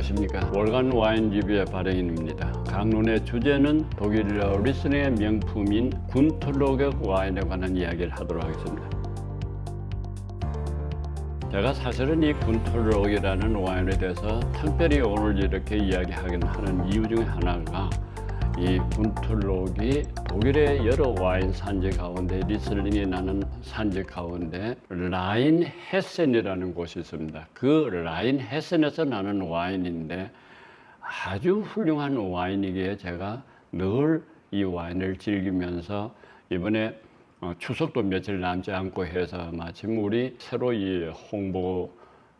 안녕하십니까. 월간 와인 리뷰의 발행인입니다. 강론의 주제는 독일 리스닝의 명품인 군틀로의 와인에 관한 이야기를 하도록 하겠습니다. 제가 사실은 이 군틀록이라는 와인에 대해서 특별히 오늘 이렇게 이야기하긴 하는 이유 중에 하나가 이 군틀록이 독일의 여러 와인 산지 가운데 리슬링이 나는 산지 가운데 라인 헤센이라는 곳이 있습니다. 그 라인 헤센에서 나는 와인인데 아주 훌륭한 와인이기에 제가 늘 이 와인을 즐기면서 이번에 어, 추석도 며칠 남지 않고 해서 마침 우리 새로 이 홍보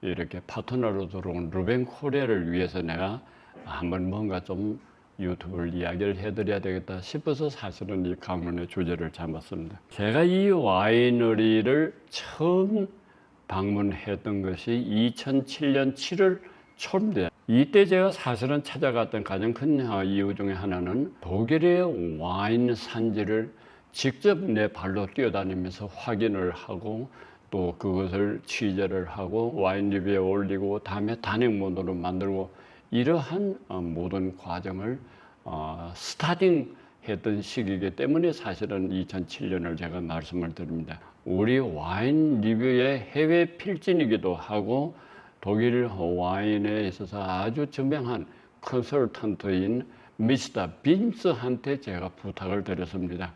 이렇게 파트너로 들어온 루벤 코리아를 위해서 내가 한번 뭔가 좀 유튜브를 이야기를 해드려야 되겠다 싶어서 사실은 이 강론의 주제를 잡았습니다. 제가 이 와이너리를 처음 방문했던 것이 2007년 7월 초입니다. 이때 제가 사실은 찾아갔던 가장 큰 어, 이유 중에 하나는 독일의 와인 산지를 직접 내 발로 뛰어다니면서 확인을 하고 또 그것을 취재를 하고 와인 리뷰에 올리고 다음에 단행 모드로 만들고 이러한 어, 모든 과정을 어, 스타팅 했던 시기이기 때문에 사실은 2007년을 제가 말씀을 드립니다. 우리 와인 리뷰의 해외 필진이기도 하고 독일 와인에 있어서 아주 저명한 컨설턴트인 미스터 빈스한테 제가 부탁을 드렸습니다.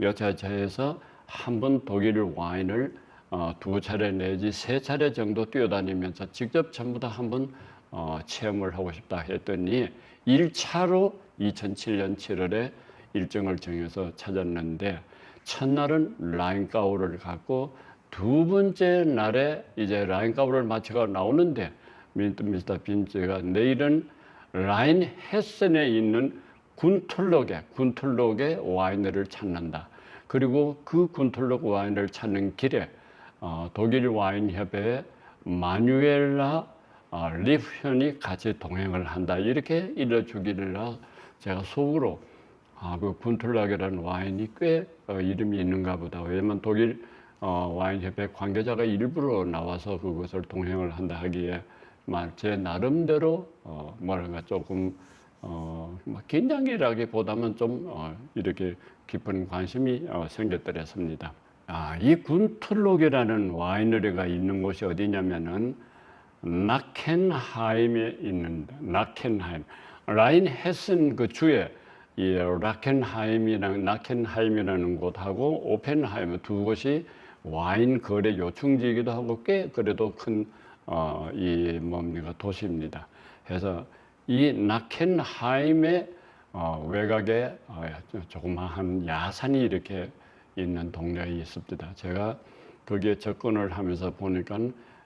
여차저에서 한 번 독일 와인을 어, 두 차례 내지 세 차례 정도 뛰어다니면서 직접 전부 다 한번 어, 체험을 하고 싶다 했더니 1차로 2007년 7월에 일정을 정해서 찾았는데 첫날은 라인가우를 갖고 두 번째 날에 이제 라인가우를 마치고 나오는데 미스터 빈츠가 내일은 라인 헤센에 있는 군틀록에 군틀록의 와인을 찾는다. 그리고 그 군틀록 와인을 찾는 길에 어, 독일 와인 협회의 마뉴엘라 어, 리프현이 같이 동행을 한다. 이렇게 일러주기를 제가 속으로 아, 그 군틀락이라는 와인이 꽤 어, 이름이 있는가 보다. 왜냐면 독일 어, 와인협회 관계자가 일부러 나와서 그것을 동행을 한다 하기에 말제 나름대로 어, 뭐랄까 조금 어, 뭐 긴장이라기보다는 좀 어, 이렇게 깊은 관심이 어, 생겼더랬습니다. 아, 이 군틀록이라는 와이너리가 있는 곳이 어디냐면은 나켄하임에 있는 나켄하임 라인 헤슨 그 주에 이 라켄하임이랑 나켄하임이라는 곳하고 오펜하임 두 곳이 와인 거래 요충지이기도 하고 꽤 그래도 큰 어, 이 뭡니까 도시입니다. 그래서 이 나켄하임의 어, 외곽에 어, 조그마한 야산이 이렇게 있는 동네가 있습니다. 제가 거기에 접근을 하면서 보니까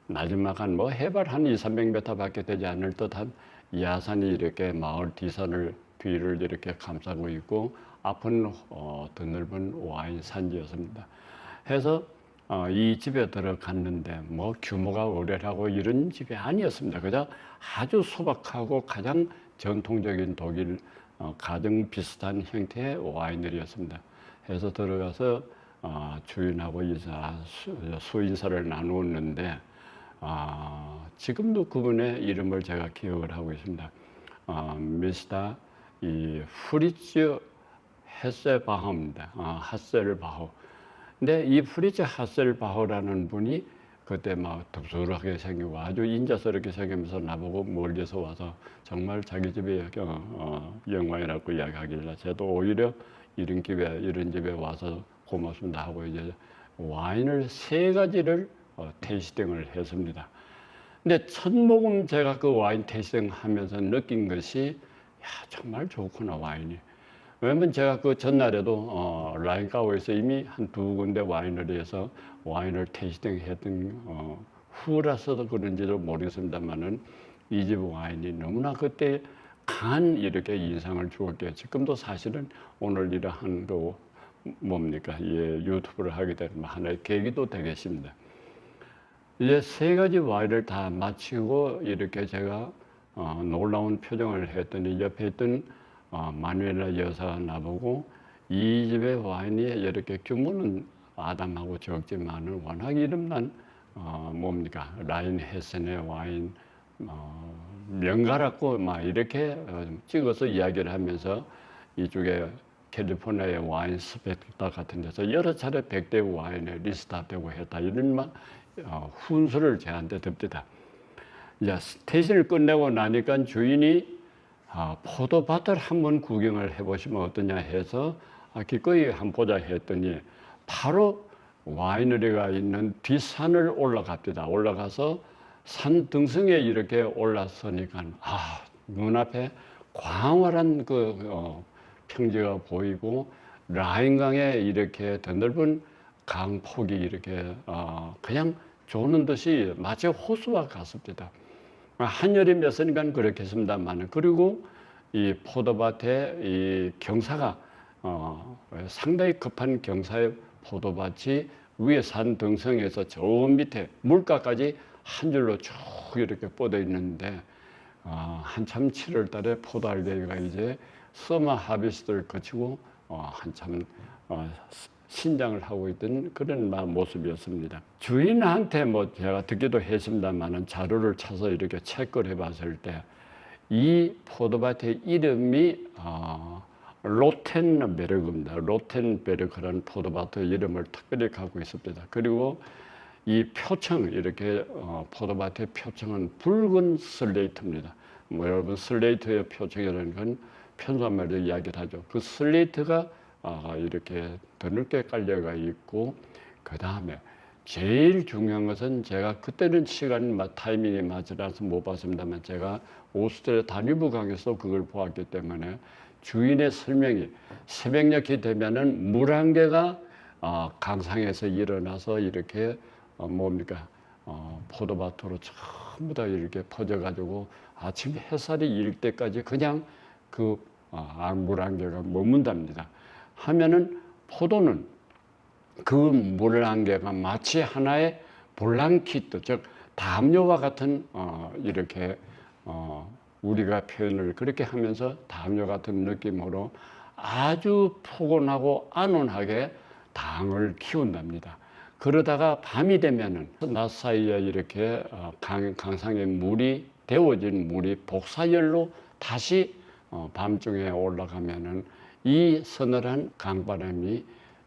마지막 한 뭐 해발 한 2, 300m밖에 되지 않을 듯한 야산이 이렇게 마을 뒤산을 뒤를 이렇게 감싸고 있고 앞은 어, 드넓은 와인 산지였습니다. 해서 어, 이 집에 들어갔는데 뭐 규모가 오래하고 이런 집이 아니었습니다. 그저 아주 소박하고 가장 전통적인 독일 어, 가정 비슷한 형태의 와이너리였습니다. 해서 들어가서 어, 주인하고 인사 수, 수인사를 나누었는데 아, 지금도 그분의 이름을 제가 기억을 하고 있습니다. 아, 미스터 이 프리츠 헤세바흐입니다. 아, 하셀바흐. 근데 이 프리츠 하셀바흐라는 분이 그때 막 덥수룩하게 생기고 아주 인자스럽게 생기면서 나보고 멀리서 와서 정말 자기 집에 어, 어, 영광이라고 이야기하길래 저도 오히려 이런 집에 이런 집에 와서 고맙습니다 하고 이제 와인을 세 가지를 어, 테이스팅을 했습니다. 근데 첫 모금 제가 그 와인 테이스팅 하면서 느낀 것이 야 정말 좋구나 와인이. 왜냐면 제가 그 전날에도 어, 라인가우에서 이미 한 두 군데 와인을 해서 와인을 테이스팅 했던 어, 후라서도 그런지도 모르겠습니다만은 이 집 와인이 너무나 그때 강한 이렇게 인상을 주었기에 지금도 사실은 오늘 이러한 그 뭡니까 예, 유튜브를 하게 되는 하나의 계기도 되겠습니다. 이제 세 가지 와인을 다 마치고 이렇게 제가 어, 놀라운 표정을 했더니 옆에 있던 어, 마누엘라 여사가 나보고 이 집의 와인이 이렇게 규모는 아담하고 적지만은 워낙 이름난 어, 뭡니까? 라인 헤센의 와인 어, 명가랗고 막 이렇게 어, 찍어서 이야기를 하면서 이쪽에 캘리포니아의 와인 스펙터 같은 데서 여러 차례 100대 와인에 리스트되고 했다. 이런 막 어, 훈수를 저한테 듭니다. 이제 스테이션을 끝내고 나니까 주인이 아, 포도밭을 한번 구경을 해보시면 어떠냐 해서 아, 기꺼이 한번 보자 했더니 바로 와이너리가 있는 뒷산을 올라갑니다. 올라가서 산 등성에 이렇게 올라서니까 아 눈앞에 광활한 그 어, 평지가 보이고 라인강에 이렇게 드넓은 강폭이 이렇게 어, 그냥 조는 듯이 마치 호수와 같습니다. 한여름이었으니까 그렇겠습니다만 그리고 이 포도밭에 이 경사가 어, 상당히 급한 경사의 포도밭이 위에 산 등성에서 저 밑에 물가까지 한 줄로 쭉 이렇게 뻗어 있는데 어, 한참 7월 달에 포도알갱이가 이제 서머 하비스트를 거치고 어, 한참 어, 신장을 하고 있던 그런 마- 모습이었습니다. 주인한테 뭐 제가 듣기도 했습니다만은 자료를 찾아서 이렇게 체크를 해봤을 때 이 포도밭의 이름이 어, 로텐베르그입니다. 로텐베르그라는 포도밭의 이름을 특별히 갖고 있습니다. 그리고 이 표청 이렇게 어, 포도밭의 표청은 붉은 슬레이트입니다. 뭐 여러분 슬레이트의 표청이라는 건 편산말로 이야기를 하죠. 그 슬레이트가 아, 이렇게 드넓게 깔려가 있고 그 다음에 제일 중요한 것은 제가 그때는 시간이 마- 타이밍이 맞지 않아서 못 봤습니다만 제가 오스트리아 다뉴브 강에서 그걸 보았기 때문에 주인의 설명이 새벽녘이 되면은 물 한 개가 어, 강상에서 일어나서 이렇게 어, 뭡니까 어, 포도밭으로 전부 다 이렇게 퍼져가지고 아침 햇살이 일 때까지 그냥 그 어, 물한 개가 머문답니다. 하면은 포도는 그물한 개가 마치 하나의 볼랑키트, 즉 담요와 같은 어, 이렇게 어, 우리가 표현을 그렇게 하면서 담요 같은 느낌으로 아주 포근하고 안온하게 당을 키운답니다. 그러다가 밤이 되면은 낮 사이에 이렇게 어, 강, 강상에 물이 데워진 물이 복사열로 다시 어, 밤중에 올라가면은 이 서늘한 강바람이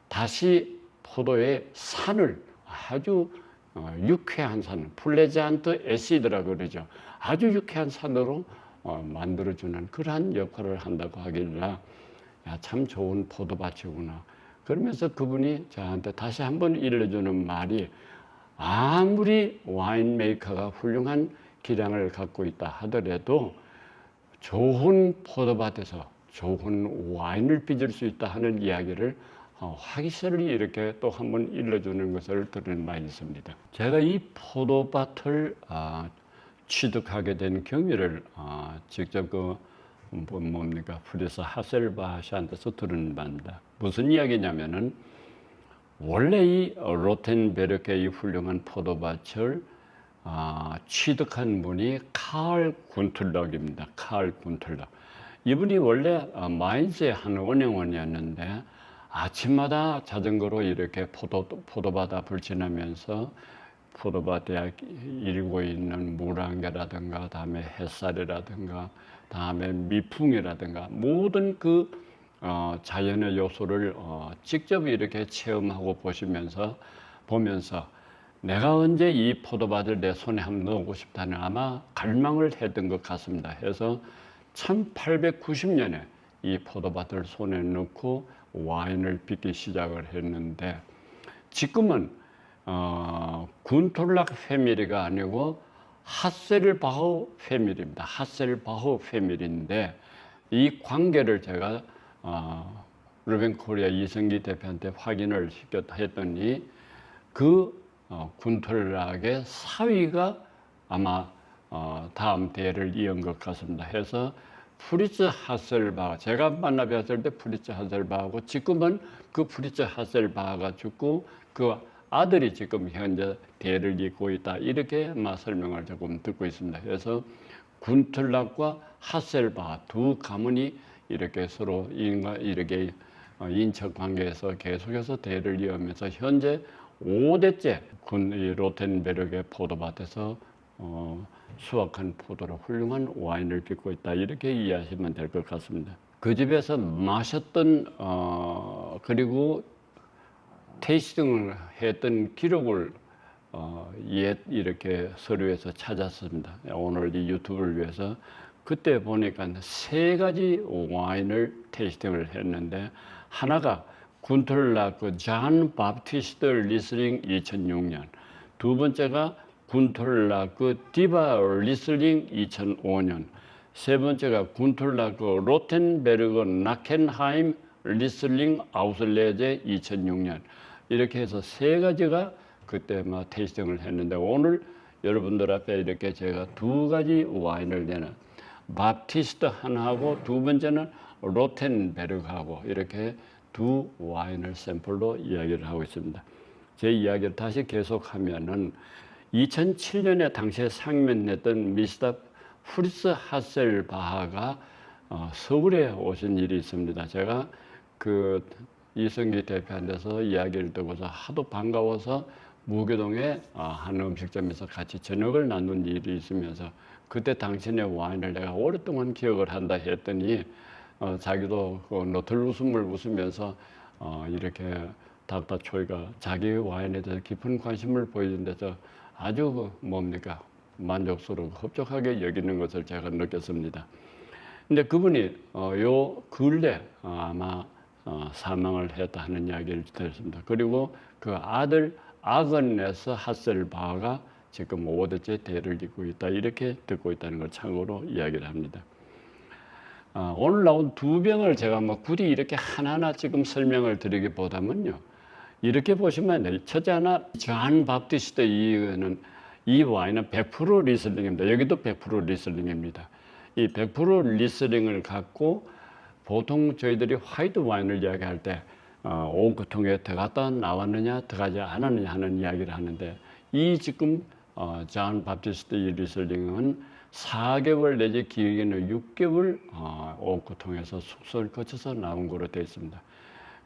다시 포도의 산을 아주 어, 유쾌한 산, 플레잔트 에시드라 그러죠. 아주 유쾌한 산으로 어, 만들어주는 그러한 역할을 한다고 하길래 야, 참 좋은 포도밭이구나. 그러면서 그분이 저한테 다시 한번 일러주는 말이 아무리 와인 메이커가 훌륭한 기량을 갖고 있다 하더라도 좋은 포도밭에서 좋은 와인을 빚을 수 있다 하는 이야기를 어, 확실히 이렇게 또 한번 일러주는 것을 들은 바가 있습니다. 제가 이 포도밭을 아, 취득하게 된 경위를 아, 직접 그 뭐, 뭡니까 프리스 하셀바시한테서 들은 바입니다. 무슨 이야기냐면은 원래 이 로텐베르크의 이 훌륭한 포도밭을 아, 취득한 분이 칼 군틀럭입니다. 칼 군틀럭. 이분이 원래 어, 마인즈의 한 원영원이었는데 아침마다 자전거로 이렇게 포도 포도밭 앞을 지나면서 포도밭에 일고 있는 물안개라든가 다음에 햇살이라든가 다음에 미풍이라든가 모든 그 어, 자연의 요소를 어, 직접 이렇게 체험하고 보시면서 보면서 내가 언제 이 포도밭을 내 손에 한번 넣고 싶다는 아마 갈망을 했던 것 같습니다. 해서 1890년에 이 포도밭을 손에 넣고 와인을 빚기 시작을 했는데 지금은 어, 군톨락 패밀리가 아니고 하셀바흐 패밀리입니다. 하셀바흐 패밀리인데 이 관계를 제가 어, 루벤 코리아 이성기 대표한테 확인을 시켰다 했더니 그 어, 군톨락의 사위가 아마 어, 다음 대를 이은 것 같습니다. 해서 프리츠 하셀바가 제가 만나 뵀을 때 프리츠 하셀바하고 지금은 그 프리츠 하셀바가 죽고 그 아들이 지금 현재 대를 잇고 있다 이렇게 막 설명을 조금 듣고 있습니다. 그래서 군틀락과 하셀바 두 가문이 이렇게 서로 인과 이렇게 어, 인척 관계에서 계속해서 대를 이으면서 현재 5대째 군이 로텐베르의 포도밭에서 어, 수확한 포도로 훌륭한 와인을 빚고 있다 이렇게 이해하시면 될 것 같습니다. 그 집에서 마셨던 어, 그리고 테이스팅을 했던 기록을 어, 옛 이렇게 서류에서 찾았습니다. 오늘 이 유튜브를 위해서 그때 보니까 세 가지 와인을 테이스팅을 했는데 하나가 군톨라크 잔 바프티스트 리슬링 2006년 두 번째가 군톨라크 디바 리슬링 2005년 세 번째가 군톨라크 로텐베르그 나켄하임 리슬링 아우슬레제 2006년 이렇게 해서 세 가지가 그때 막 테이스팅을 했는데 오늘 여러분들 앞에 이렇게 제가 두 가지 와인을 내는 바티스트 하나하고 두 번째는 로텐베르그하고 이렇게 두 와인을 샘플로 이야기를 하고 있습니다. 제 이야기를 다시 계속하면은 2007년에 당시에 상면했던 미스터 프리스 하셀바하가 어, 서울에 오신 일이 있습니다. 제가 그 이성기 대표한테서 이야기를 듣고서 하도 반가워서 무교동의 어, 한 음식점에서 같이 저녁을 나눈 일이 있으면서 그때 당신의 와인을 내가 오랫동안 기억을 한다 했더니 어, 자기도 그 너틀 웃음을 웃으면서 어, 이렇게 닥터 초이가 자기 와인에 대해서 깊은 관심을 보여준 데서 아주 그 뭡니까 만족스러워 흡족하게 여기는 것을 제가 느꼈습니다. 근데 그분이 어, 요 근래 어, 아마 어, 사망을 했다 하는 이야기를 들었습니다. 그리고 그 아들 아건네스 하셀바가 지금 5대째 대를 잇고 있다 이렇게 듣고 있다는 걸 참고로 이야기를 합니다. 아, 오늘 나온 두 병을 제가 뭐 굳이 이렇게 하나하나 지금 설명을 드리기보다는요. 이렇게 보시면 돼요. 첫째 하나 존 바프티스트 이거는 이 와인은 100% 리슬링입니다. 여기도 100% 리슬링입니다. 이 100% 리슬링을 갖고 보통 저희들이 화이트 와인을 이야기할 때 어, 오크통에 들어갔다 나왔느냐 들어가지 않았느냐 하는 이야기를 하는데 이 지금 어, 존 바프티스트 이 리슬링은 4개월 내지 길게는 6개월 어, 오크통에서 숙소를 거쳐서 나온 거로 되어 있습니다.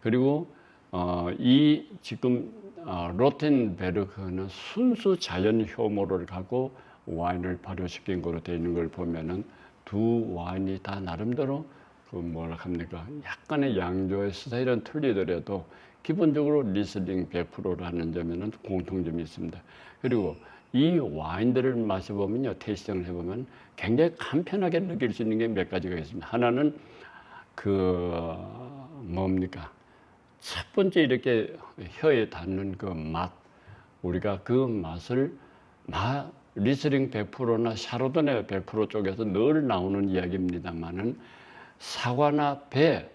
그리고 어, 이 지금 어, 로텐베르크는 순수 자연 효모를 갖고 와인을 발효시킨 거로 되어 있는 걸 보면은 두 와인이 다 나름대로 그 뭐라 합니까 약간의 양조의 스타일은 틀리더라도 기본적으로 리슬링 100%라는 점에는 공통점이 있습니다. 그리고 이 와인들을 마셔보면요 테이스팅을 해보면 굉장히 간편하게 느낄 수 있는 게 몇 가지가 있습니다. 하나는 그 뭡니까 첫 번째 이렇게 혀에 닿는 그 맛, 우리가 그 맛을 마, 리슬링 100%나 샤로드네 100% 쪽에서 늘 나오는 이야기입니다만은 사과나 배,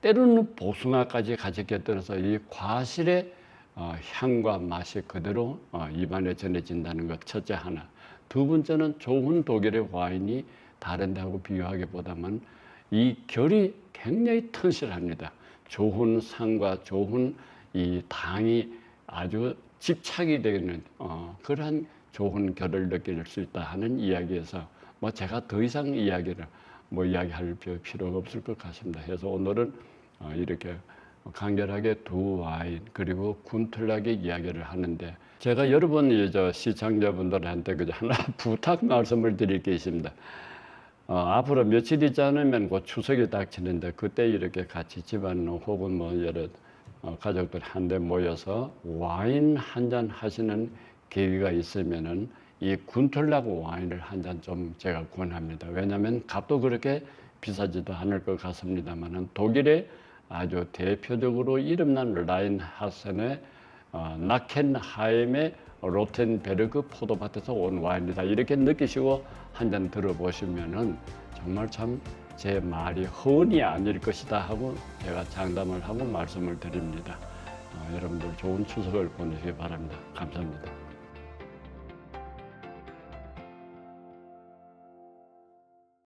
때로는 복숭아까지 같이 곁들여서 이 과실의 어, 향과 맛이 그대로 어, 입안에 전해진다는 것 첫째 하나. 두 번째는 좋은 독일의 와인이 다른 데하고 비교하기보다는 이 결이 굉장히 튼실합니다. 좋은 상과 좋은 이 당이 아주 집착이 되는 어, 그러한 좋은 결을 느낄 수 있다 하는 이야기에서 뭐 제가 더 이상 이야기를 뭐 이야기할 필요가 없을 것 같습니다. 그래서 오늘은 어, 이렇게 간결하게 두 와인 그리고 군틀하게 이야기를 하는데 제가 여러분 이저 시청자분들한테 그 하나 부탁 말씀을 드릴 게 있습니다. 어, 앞으로 며칠 있지 않으면 곧 추석이 닥치는데 그때 이렇게 같이 집안 혹은 뭐 여러 어, 가족들 한데 모여서 와인 한 잔 하시는 계기가 있으면은 이 군틀라고 와인을 한 잔 좀 제가 권합니다. 왜냐하면 값도 그렇게 비싸지도 않을 것 같습니다만은 독일의 아주 대표적으로 이름난 라인하센의 어, 나켄하임의 로텐베르그 포도밭에서 온 와인이다. 이렇게 느끼시고 한 잔 들어보시면은 정말 참 제 말이 허언이 아닐 것이다 하고 제가 장담을 하고 말씀을 드립니다. 어, 여러분들 좋은 추석을 보내시기 바랍니다. 감사합니다.